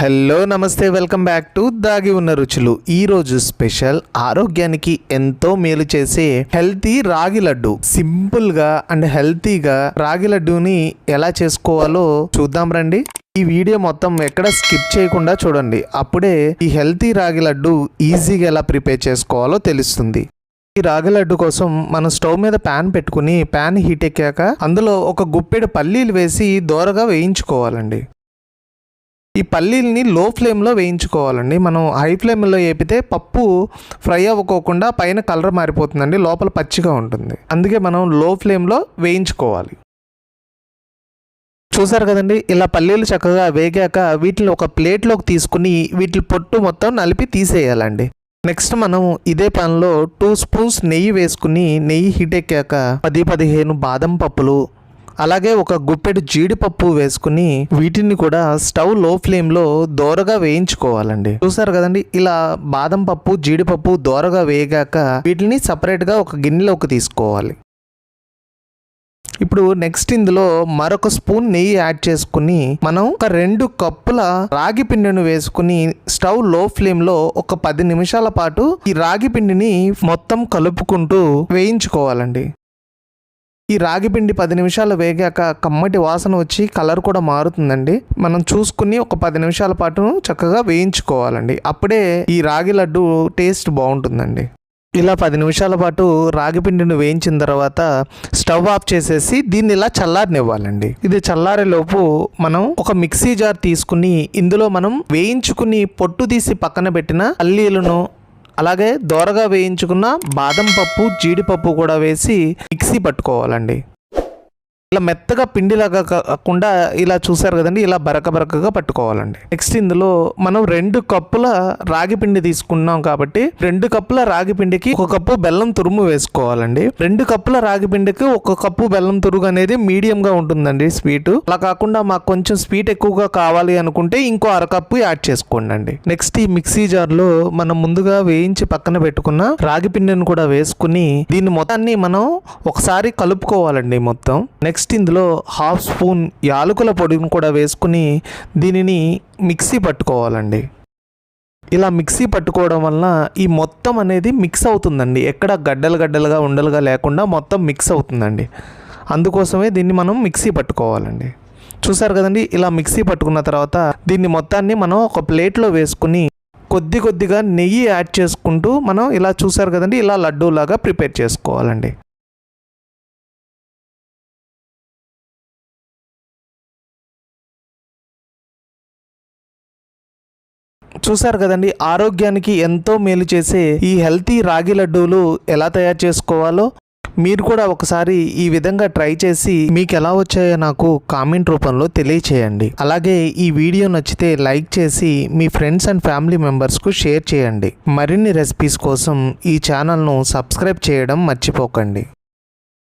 Hello నమస్తే welcome back to దాగి ఉన్న రుచులు. ఈ రోజు స్పెషల్ ఆరోగ్యానికి ఎంతో మేలు చేసే హెల్తీ రాగి లడ్డు. సింపుల్గా అండ్ హెల్తీగా రాగి లడ్డూని ఎలా చేసుకోవాలో చూద్దాం రండి. ఈ వీడియో మొత్తం ఎక్కడ స్కిప్ చేయకుండా చూడండి. అప్పుడే ఈ హెల్తీ రాగి లడ్డు ఈజీగా ఎలా ప్రిపేర్ చేసుకోవాలో తెలుస్తుంది. ఈ రాగి లడ్డు కోసం మనం స్టవ్ మీద ప్యాన్ పెట్టుకుని ప్యాన్ హీట్ ఎక్కాక అందులో ఒక గుప్పెడు పల్లీలు వేసి దోరగా వేయించుకోవాలండి. ఈ పల్లీల్ని లో ఫ్లేమ్లో వేయించుకోవాలండి. మనం హై ఫ్లేమ్లో వేపితే పప్పు ఫ్రై అవ్వకోకుండా పైన కలర్ మారిపోతుందండి లోపల పచ్చిగా ఉంటుంది. అందుకే మనం లో ఫ్లేమ్లో వేయించుకోవాలి. చూసారు కదండి ఇలా పల్లీలు చక్కగా వేగాక వీటిని ఒక ప్లేట్లోకి తీసుకుని వీటి పొట్టు మొత్తం నలిపి తీసేయాలండి. నెక్స్ట్ మనం ఇదే పనిలో టూ స్పూన్స్ నెయ్యి వేసుకుని నెయ్యి హీట్ ఎక్కాక పది పదిహేను బాదం పప్పులు అలాగే ఒక గుప్పెడు జీడిపప్పు వేసుకుని వీటిని కూడా స్టవ్లో ఫ్లేమ్లో దోరగా వేయించుకోవాలండి. చూసారు కదండి? ఇలా బాదం పప్పు జీడిపప్పు దోరగా వేగాక వీటిని సపరేట్గా ఒక గిన్నెలోకి తీసుకోవాలి. ఇప్పుడు నెక్స్ట్ ఇందులో మరొక స్పూన్ నెయ్యి యాడ్ చేసుకుని మనం ఒక రెండు కప్పుల రాగి పిండిని వేసుకుని స్టవ్లో ఫ్లేమ్లో ఒక పది నిమిషాల పాటు ఈ రాగి పిండిని మొత్తం కలుపుకుంటూ వేయించుకోవాలండి. ఈ రాగిపిండి పది నిమిషాలు వేగాక కమ్మటి వాసన వచ్చి కలర్ కూడా మారుతుందండి. మనం చూసుకుని ఒక పది నిమిషాల పాటు చక్కగా వేయించుకోవాలండి. అప్పుడే ఈ రాగి లడ్డు టేస్ట్ బాగుంటుందండి. ఇలా పది నిమిషాల పాటు రాగి పిండిని వేయించిన తర్వాత స్టవ్ ఆఫ్ చేసేసి దీన్ని ఇలా చల్లారనివ్వాలండి. ఇది చల్లారేలోపు మనం ఒక మిక్సీ జార్ తీసుకుని ఇందులో మనం వేయించుకుని పొట్టు తీసి పక్కన పెట్టిన అల్లీలను అలాగే దోరగా వేయించుకున్న బాదం పప్పు జీడిపప్పు కూడా వేసి మిక్సీ పట్టుకోవాలండి. ఇలా మెత్తగా పిండిలాగా కాకుండా ఇలా చూసారు కదండి ఇలా బరక బరకగా పట్టుకోవాలండి. నెక్స్ట్ ఇందులో మనం రెండు కప్పుల రాగి పిండి తీసుకున్నాం కాబట్టి రెండు కప్పుల రాగి పిండికి ఒక కప్పు బెల్లం తురుము వేసుకోవాలండి. రెండు కప్పుల రాగి పిండికి ఒక కప్పు బెల్లం తురుగు అనేది మీడియం గా ఉంటుందండి స్వీట్. అలా కాకుండా మాకు కొంచెం స్వీట్ ఎక్కువగా కావాలి అనుకుంటే ఇంకో అరకప్పు యాడ్ చేసుకోండి అండి నెక్స్ట్ ఈ మిక్సీ జార్లో మనం ముందుగా వేయించి పక్కన పెట్టుకున్న రాగి పిండిని కూడా వేసుకుని దీన్ని మొత్తాన్ని మనం ఒకసారి కలుపుకోవాలండి మొత్తం. నెక్స్ట్ నెక్స్ట్ ఇందులో హాఫ్ స్పూన్ యాలకుల పొడిని కూడా వేసుకుని దీనిని మిక్సీ పట్టుకోవాలండి. ఇలా మిక్సీ పట్టుకోవడం వలన ఈ మొత్తం అనేది మిక్స్ అవుతుందండి. ఎక్కడ గడ్డలు గడ్డలుగా ఉండలుగా లేకుండా మొత్తం మిక్స్ అవుతుందండి. అందుకోసమే దీన్ని మనం మిక్సీ పట్టుకోవాలండి. చూసారు కదండి ఇలా మిక్సీ పట్టుకున్న తర్వాత దీన్ని మొత్తాన్ని మనం ఒక ప్లేట్లో వేసుకుని కొద్ది కొద్దిగా నెయ్యి యాడ్ చేసుకుంటూ మనం ఇలా చూసారు కదండి ఇలా లడ్డూలాగా ప్రిపేర్ చేసుకోవాలండి. చూసారు కదండి ఆరోగ్యానికి ఎంతో మేలు చేసే ఈ హెల్తీ రాగి లడ్డూలు ఎలా తయారు చేసుకోవాలో మీరు కూడా ఒకసారి ఈ విధంగా ట్రై చేసి మీకు ఎలా వచ్చాయో నాకు కామెంట్ రూపంలో తెలియచేయండి. అలాగే ఈ వీడియో నచ్చితే లైక్ చేసి మీ ఫ్రెండ్స్ అండ్ ఫ్యామిలీ మెంబర్స్కు షేర్ చేయండి. మరిన్ని రెసిపీస్ కోసం ఈ ఛానల్ను సబ్స్క్రైబ్ చేయడం మర్చిపోకండి.